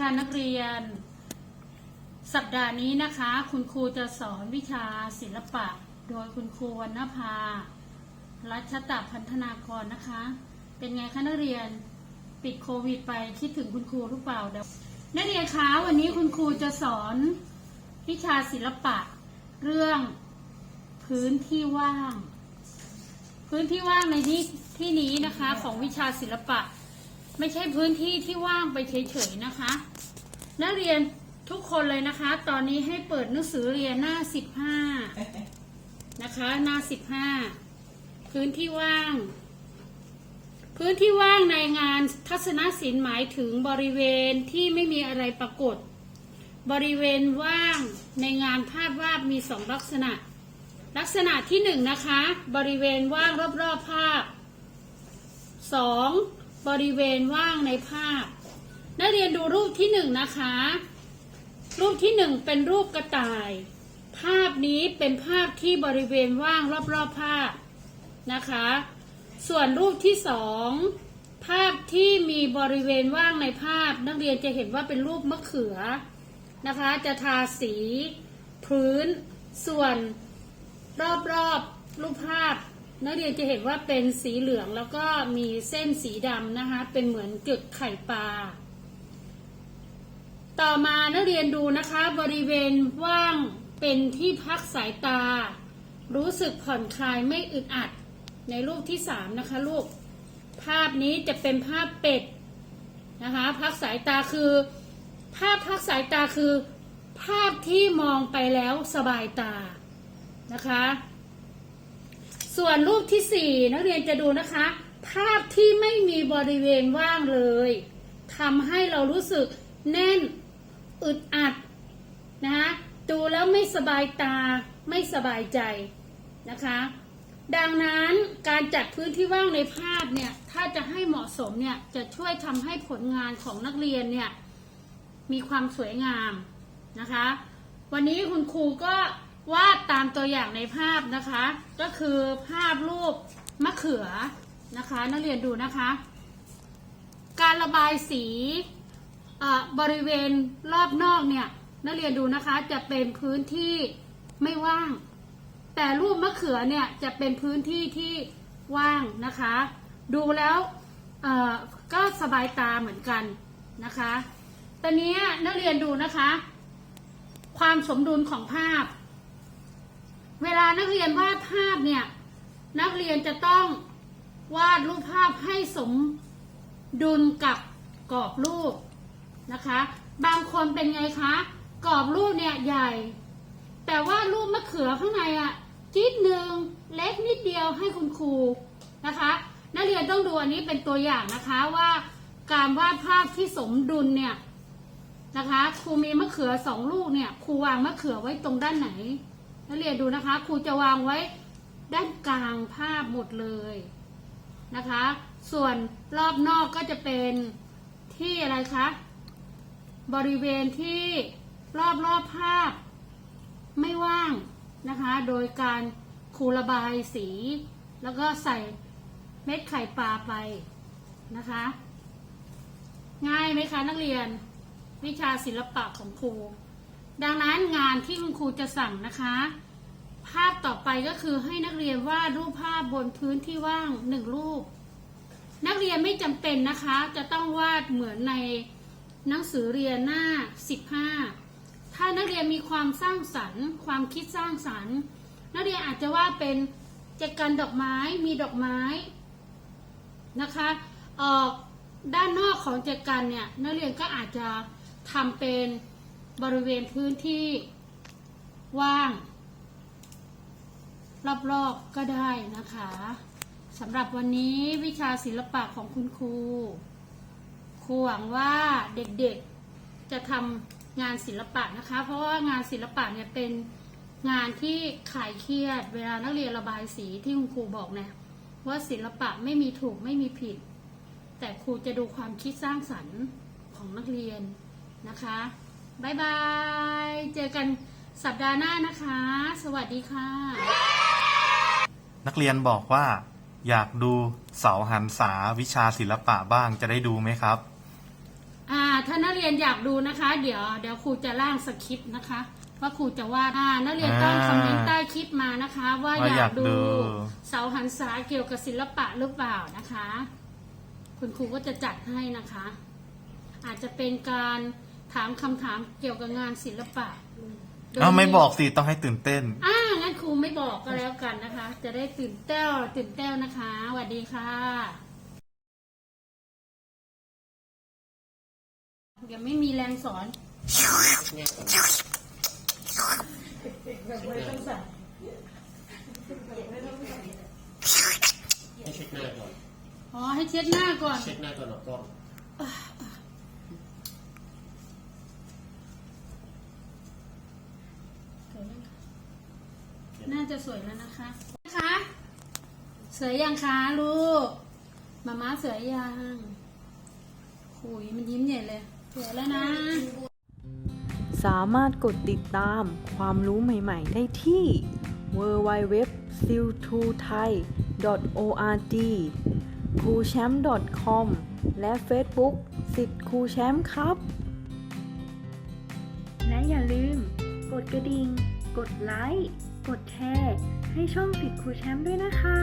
นักเรียน สัปดาห์นี้นะคะ คุณครูจะสอนวิชาศิลปะ โดยคุณครูวรรณภา รัชตะพันธนากรนะคะ เป็นไงคะนักเรียนปิดโควิดไปคิดถึงคุณครูหรือเปล่าเดี๋ยวนักเรียนคะวันนี้คุณครูจะสอนวิชาศิลปะ เรื่องพื้นที่ว่าง พื้นที่ว่างในที่ที่นี้นะคะของวิชาศิลปะ ไม่ใช่พื้นที่ที่ว่างไปเฉยๆนะคะ นักเรียนทุกคนเลยนะคะ ตอนนี้ให้เปิดหนังสือเรียนหน้า15นะคะ หน้า15พื้นที่ว่าง พื้นที่ว่างในงานทัศนศิลป์หมายถึงบริเวณที่ไม่มีอะไรปรากฏ บริเวณว่างในงานภาพวาดมีสองลักษณะ ลักษณะที่หนึ่งนะคะ บริเวณว่างรอบๆภาพสอง บริเวณว่างในภาพ นักเรียนดูรูปที่หนึ่งนะคะ รูปที่หนึ่งเป็นรูปกระต่าย ภาพนี้เป็นภาพที่บริเวณว่างรอบๆภาพนะคะ ส่วนรูปที่สองภาพที่มีบริเวณว่างในภาพ นักเรียนจะเห็นว่าเป็นรูปมะเขือนะคะ จะทาสี พื้น ส่วน รอบๆรูปภาพ นักเรียนจะเห็นว่าเป็นสีเหลืองแล้วก็มีเส้นสีดำนะคะ เป็นเหมือนจุดไข่ปลา ต่อมานักเรียนดูนะคะบริเวณว่างเป็นที่พักสายตา รู้สึกผ่อนคลายไม่อึดอัดในรูปที่สามนะคะลูก ภาพนี้จะเป็นภาพเป็ดนะคะ พักสายตาคือ ภาพพักสายตาคือ ภาพที่มองไปแล้วสบายตานะคะ ส่วนรูปที่สี่นักเรียนจะดูนะคะ ภาพที่ไม่มีบริเวณว่างเลยทำให้เรารู้สึกแน่นอึดอัดนะคะดูแล้วไม่สบายตาไม่สบายใจนะคะ ดังนั้นการจัดพื้นที่ว่างในภาพเนี่ยถ้าจะให้เหมาะสมเนี่ยจะช่วยทำให้ผลงานของนักเรียนเนี่ยมีความสวยงามนะคะ วันนี้คุณครูก็ วาดตามตัวอย่างในภาพนะคะ ก็คือภาพรูปมะเขือนะคะ นักเรียนดูนะคะ การระบายสีอ่าบริเวณรอบนอกเนี่ยนักเรียนดูนะคะจะเป็นพื้นที่ไม่ว่าง แต่รูปมะเขือเนี่ยจะเป็นพื้นที่ที่ว่างนะคะ ดูแล้วเอ่อก็สบายตาเหมือนกันนะคะตอนนี้นักเรียนดูนะคะ ความสมดุลของภาพ เวลานักเรียนวาดภาพเนี่ย นักเรียนจะต้องวาดรูปภาพให้สมดุลกับกรอบรูปนะคะ บางคนเป็นไงคะ กรอบรูปเนี่ยใหญ่ แต่ว่ารูปมะเขือข้างในอะจิ๊ดหนึ่งเล็กนิดเดียวให้คุณครูนะคะ นักเรียนต้องดูอันนี้เป็นตัวอย่างนะคะว่าการวาดภาพที่สมดุลเนี่ยนะคะครูมีมะเขือสองลูกเนี่ยครูวางมะเขือไว้ตรงด้านไหน นักเรียนดูนะคะ ครูจะวางไว้ด้านกลางภาพหมดเลยนะคะ ส่วนรอบนอกก็จะเป็นที่อะไรคะ บริเวณที่รอบรอบภาพไม่ว่างนะคะ โดยการครูระบายสี แล้วก็ใส่เม็ดไข่ปลาไปนะคะ ง่ายไหมคะนักเรียนวิชาศิลปะของครู ดังนั้นงานที่คุณครูจะสั่งนะคะ ภาพต่อไปก็คือให้นักเรียนวาดรูปภาพบนพื้นที่ว่างหนึ่งรูป นักเรียนไม่จำเป็นนะคะ จะต้องวาดเหมือนในหนังสือเรียนหน้า 15 ถ้านักเรียนมีความสร้างสรรค์ ความคิดสร้างสรรค์ นักเรียนอาจจะวาดเป็นแจกันดอกไม้มีดอกไม้นะคะออกด้านนอกของแจกันเนี่ยนักเรียนก็อาจจะทำเป็น บริเวณพื้นที่ว่าง รอบๆก็ได้นะคะสำหรับวันนี้วิชาศิลปะของคุณครู ครูหวังว่าเด็กๆจะทำงานศิลปะนะคะ เพราะว่างานศิลปะเนี่ยเป็นงานที่ขายเครียด เวลานักเรียนระบายสีที่คุณครูบอกเนี่ยว่าศิลปะไม่มีถูกไม่มีผิด แต่ครูจะดูความคิดสร้างสรรค์ของนักเรียนนะคะ บายบาย เจอกันสัปดาห์หน้านะคะ สวัสดีค่ะ นักเรียนบอกว่า อยากดูเสาหันษาวิชาศิลปะบ้างจะได้ดูไหมครับ อ่า ถ้านักเรียนอยากดูนะคะ เดี๋ยวเดี๋ยวครูจะร่างสคริปต์นะคะ ว่าครูจะวาดอ่านักเรียนต้องอ่าคอมเมนต์ใต้คลิปมานะคะ ว่าว่าอยาอยากกดู ดู เสาหันษาเกี่ยวกับศิลปะหรือเปล่านะคะ คุณครูก็จะจัดให้นะคะ อาจจะเป็นการ ถามคำถามเกี่ยวกับงานศิลปะโดย เอ้าไม่บอกสิต้องให้ตื่นเต้น อ่างั้นครูไม่บอกก็แล้วกันนะคะ จะได้ตื่นเต้นตื่นเต้นนะคะสวัสดีค่ะเดี๋ยวไม่มีแรงสอนแบบไม่ต้องใส่ให้เช็คหน้าก่อน อ๋อ ให้เช็ดหน้าก่อน เช็คหน้าก่อนแล้วก็น่า จะสวยแล้วนะคะนะคะสวยยังคะลูกมาม่าสวยยังหุยมันยิ้มใหญ่เลยสวยแล้วนะ สามารถกดติดตามความรู้ใหม่ ๆ ได้ที่ w w w s i l t o t h a i org c o o c h a m p com และ Facebook สิทธิ์ครูแชมป์ครับ และอย่าลืม กดกระดิ่ง กดไลค์ กดแชร์ให้ช่องติดครูแชมป์ด้วยนะคะ